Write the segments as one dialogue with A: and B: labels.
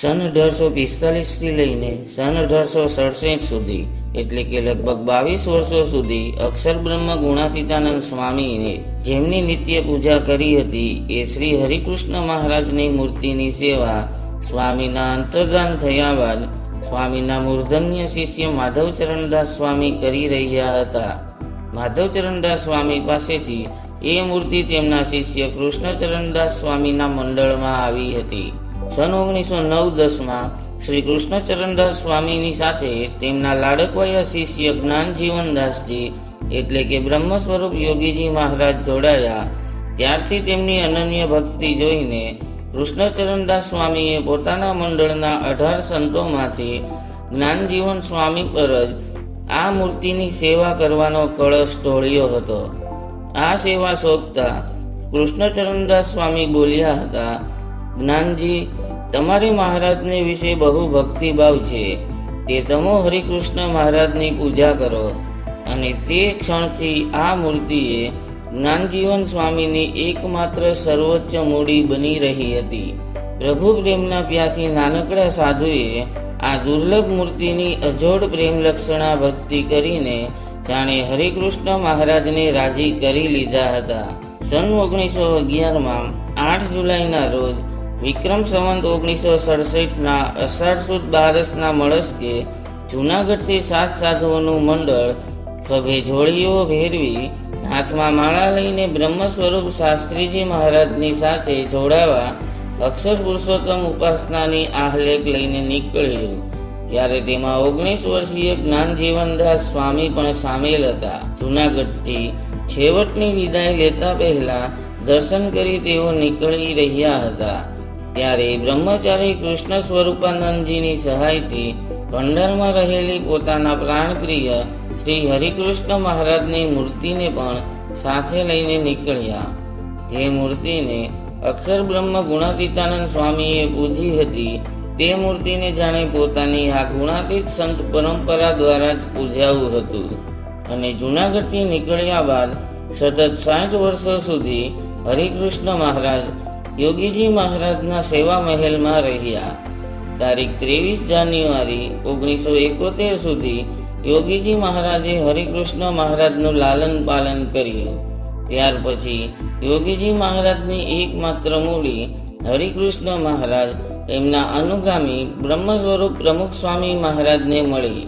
A: સન અઢારસો પિસ્તાલીસથી લઈને સન અઢારસો સડસઠ સુધી, એટલે કે લગભગ બાવીસ વર્ષો સુધી અક્ષર બ્રહ્મ ગુણાતીતાનંદ સ્વામીએ જેમની નિત્ય પૂજા કરી હતી, એ શ્રી હરિકૃષ્ણ મહારાજની મૂર્તિની સેવા સ્વામીના અંતર્ધાન થયા બાદ સ્વામીના મૂર્ધન્ય શિષ્ય માધવચરણદાસ સ્વામી કરી રહ્યા હતા. માધવચરણદાસ સ્વામી પાસેથી એ મૂર્તિ તેમના શિષ્ય કૃષ્ણચરણદાસ સ્વામીના મંડળમાં આવી હતી. સન ઓગણીસો નવ દસમાં શ્રી કૃષ્ણચરણદાસ સ્વામીની સાથે તેમના લાડકવાયા શિષ્ય જ્ઞાનજીવનદાસજી એટલે કે બ્રહ્મ સ્વરૂપ યોગીજી મહારાજ જોડાયા. ત્યારથી તેમની અનન્ય ભક્તિ જોઈને કૃષ્ણચરણદાસ સ્વામીએ પોતાના મંડળના અઢાર સંતોમાંથી જ્ઞાનજીવન સ્વામી પર જ આ મૂર્તિની સેવા કરવાનો કળશ ઢોળ્યો હતો. આ સેવા શોધતા કૃષ્ણચરણદાસ સ્વામી બોલ્યા હતા, જ્ઞાનજી તમારે મહારાજને વિશે બહુ ભક્તિભાવ છે. તે તમો હરિકૃષ્ણ મહારાજની પૂજા કરો. અને તે ક્ષણથી આ મૂર્તિએ જ્ઞાનજીવન સ્વામીની એકમાત્ર સર્વોચ્ચ મૂડી બની રહી હતી. પ્રભુ પ્રેમના પ્યાસી નાનકડા સાધુએ આ દુર્લભ મૂર્તિની અજોડ પ્રેમ લક્ષણા ભક્તિ કરીને જાણે હરિકૃષ્ણ મહારાજને રાજી કરી લીધા હતા. સન ઓગણીસો અગિયારમાં આઠ જુલાઈના રોજ વિક્રમ સંવંત ઓગણીસો સડસઠના અષાઢ સુદ બારસના મળસ્કે જૂનાગઢથી સાત સાધુઓનું મંડળ ખભે જોડીઓ ભેરવી હાથમાં માળા લઈને બ્રહ્મ સ્વરૂપ શાસ્ત્રીજી મહારાજની સાથે જોડાવા અક્ષર પુરુષોત્તમ ઉપાસનાની આહલેખ લઈને નીકળ્યું, ત્યારે તેમાં ઓગણીસ વર્ષીય જ્ઞાનજીવનદાસ સ્વામી પણ સામેલ હતા. જૂનાગઢથી છેવટની વિદાય લેતા પહેલા દર્શન કરી તેઓ નીકળી રહ્યા હતા. ત્યારે બ્રહ્મચારી કૃષ્ણ સ્વરૂપાનંદજીની સહાયથી ભંડારમાં રહેલી પોતાના પ્રાણપ્રિય શ્રી હરિકૃષ્ણ મહારાજની મૂર્તિને પણ સાથે લઈને નીકળ્યા. જે મૂર્તિને અક્ષર બ્રહ્મ ગુણાતીતાનંદ સ્વામીએ પૂજી હતી, તે મૂર્તિને જાણે પોતાની આ ગુણાતીત સંત પરંપરા દ્વારા જ પૂજાવું હતું. અને જૂનાગઢથી નીકળ્યા બાદ સતત સાઠ વર્ષો સુધી હરિકૃષ્ણ મહારાજ યોગીજી મહારાજના સેવા મહેલમાં રહ્યા. તારીખ ત્રેવીસ જાન્યુઆરી ઓગણીસો એકોતેર સુધી યોગીજી મહારાજે હરિકૃષ્ણ મહારાજનું લાલન પાલન કર્યું. ત્યાર પછી યોગીજી મહારાજની એકમાત્ર મૂડી હરિકૃષ્ણ મહારાજ એમના અનુગામી બ્રહ્મ સ્વરૂપ પ્રમુખ સ્વામી મહારાજને મળી.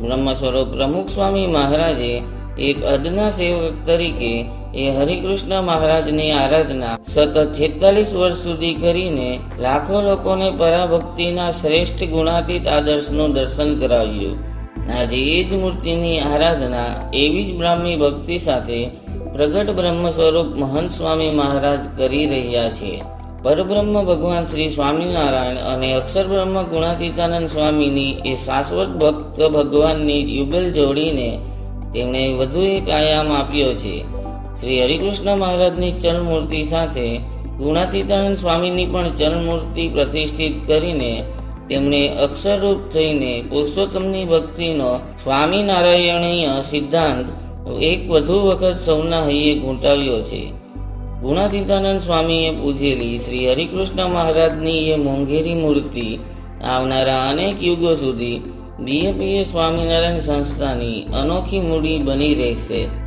A: બ્રહ્મ સ્વરૂપ પ્રમુખ સ્વામી મહારાજે એક અદના સેવક તરીકે એ હરિકૃષ્ણ મહારાજની આરાધના સતત છેતાલીસ વર્ષ સુધી કરીને લાખો લોકોને પરાભક્તિના શ્રેષ્ઠ ગુણાતીત આદર્શનું દર્શન કરાવ્યું. આજે એ જ મૂર્તિની આરાધના એવી જ બ્રાહ્મી ભક્તિ સાથે પ્રગટ બ્રહ્મ સ્વરૂપ મહંત સ્વામી મહારાજ કરી રહ્યા છે. પરબ્રહ્મ ભગવાન શ્રી સ્વામિનારાયણ અને અક્ષર બ્રહ્મ ગુણાતીતાનંદ સ્વામીની એ શાશ્વત ભક્ત ભગવાનની યુગલ જોડીને તેમણે વધુ એક આયામ આપ્યો છે. શ્રી હરિકૃષ્ણ મહારાજની ચલમૂર્તિ સાથે ગુણાતીતાનંદ સ્વામીની પણ ચલમૂર્તિ પ્રતિષ્ઠિત કરીને તેમણે અક્ષરરૂપ થઈને પુરુષોત્તમની ભક્તિનો સ્વામિનારાયણીય સિદ્ધાંત એક વધુ વખત સૌના હૈયે ઘૂંટાવ્યો છે. ગુણાતીતાનંદ સ્વામીએ પૂજેલી શ્રી હરિકૃષ્ણ મહારાજની એ મોંઘેરી મૂર્તિ આવનારા અનેક યુગો સુધી બીએપીએ સ્વામિનારાયણ સંસ્થાની અનોખી મૂડી બની રહેશે.